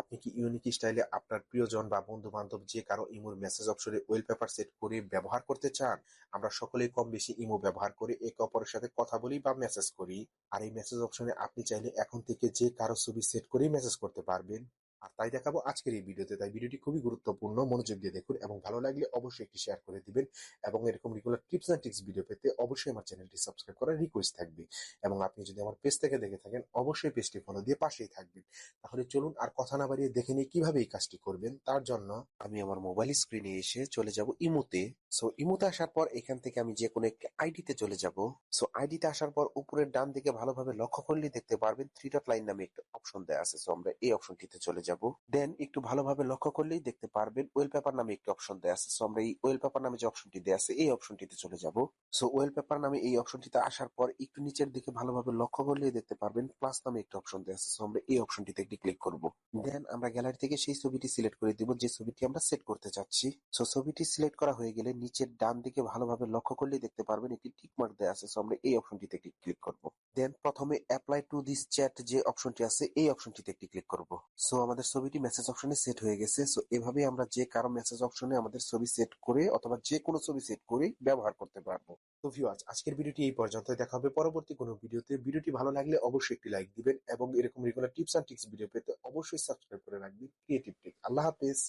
আপনি কি ইউনিক স্টাইলে আপনার প্রিয়জন বা বন্ধু-বান্ধব যে কারও ইমোর মেসেজ অপশনে ওয়েলপেপার সেট করে ব্যবহার করতে চান? আমরা সকলেই কম-বেশি ইমো ব্যবহার করে একে অপরের সাথে কথা বলি বা মেসেজ করি। আর এই মেসেজ অপশনে আপনি চাইলে এখন থেকে যে কারও ছবি সেট করেই মেসেজ করতে পারবেন। আর তাই দেখাবো আজকের এই ভিডিওতে। তাই ভিডিওটি খুবই গুরুত্বপূর্ণ। মনোযোগ দিয়ে দেখুন এবং ভালো লাগলে অবশ্যই একটি শেয়ার করে দিবেন এবং এরকম regular tips and tricks video পেতে অবশ্যই আমার চ্যানেলটি সাবস্ক্রাইব করার রিকোয়েস্ট থাকবে। এবং আপনি যদি আমার পেজ থেকে দেখে থাকেন, অবশ্যই পেজটি ফলো দিয়ে পাশেই থাকবেন। তাহলে চলুন আর কথা না বাড়িয়ে দেখে নিই কীভাবে এই কাজটি করবেন। তার জন্য আমি আমার মোবাইল স্ক্রিনে এসে চলে যাব ইমোতে। সো ইমোতে আসার পর এখান থেকে আমি যে কোনো একটি আইডিতে চলে যাব। সো আইডিতে আসার পর উপরের ডান দিকে ভালোভাবে লক্ষ্য করলে দেখতে পারবেন থ্রি ডট লাইন নামে একটা অপশন দেওয়া আছে। সো আমরা এই অপশনটিতে চলে যাব। দেন একটু ভালোভাবে লক্ষ্য করলেই দেখতে পারবেন ওয়েলপেপার নামে একটি অপশন দেওয়া আছে। সো আমরা এই ওয়েলপেপার নামে যে অপশনটি দেওয়া আছে, এই অপশনটিতে চলে যাব। সো ওয়েলপেপার নামে এই অপশনটিতে আসার পর একটু নিচের দিকে ভালোভাবে লক্ষ্য করলেই দেখতে পারবেন প্লাস নামে একটি অপশন দেওয়া আছে। সো আমরা এই অপশনটিতে একটি ক্লিক করব। দেন আমরা গ্যালারি থেকে সেই ছবিটি সিলেক্ট করে দিব, যে ছবিটি আমরা সেট করতে চাচ্ছি। সো ছবিটি সিলেক্ট করা হয়ে গেলে নিচের ডান দিকে ভালোভাবে লক্ষ্য করলেই দেখতে পারবেন একটি টিক মার্ক দেওয়া আছে। সো আমরা এই অপশনটিতে একটি ক্লিক করব। দেন প্রথমে অ্যাপ্লাই টু দিস চ্যাট যে অপশনটি আছে, এই অপশনটিতে একটি ক্লিক করব। সো আমাদের ছবিটি মেসেজ অপশনে সেট হয়ে গেছে। সো এভাবে আমরা যে কারও মেসেজ অপশনে আমাদের ছবি সেট করে অথবা যে কোনো ছবি সেট করে ব্যবহার করতে পারব। তো ভিউয়ার্স আজকের ভিডিওটি এই পর্যন্ত দেখা হবে পরবর্তী কোনো ভিডিওতে ভিডিওটি ভালো লাগলে অবশ্যই একটি লাইক দিবেন এবং এরকম regular tips and tricks video পেতে অবশ্যই সাবস্ক্রাইব করে রাখবেন ক্রিয়েটিভ টেক আল্লাহ হাফেজ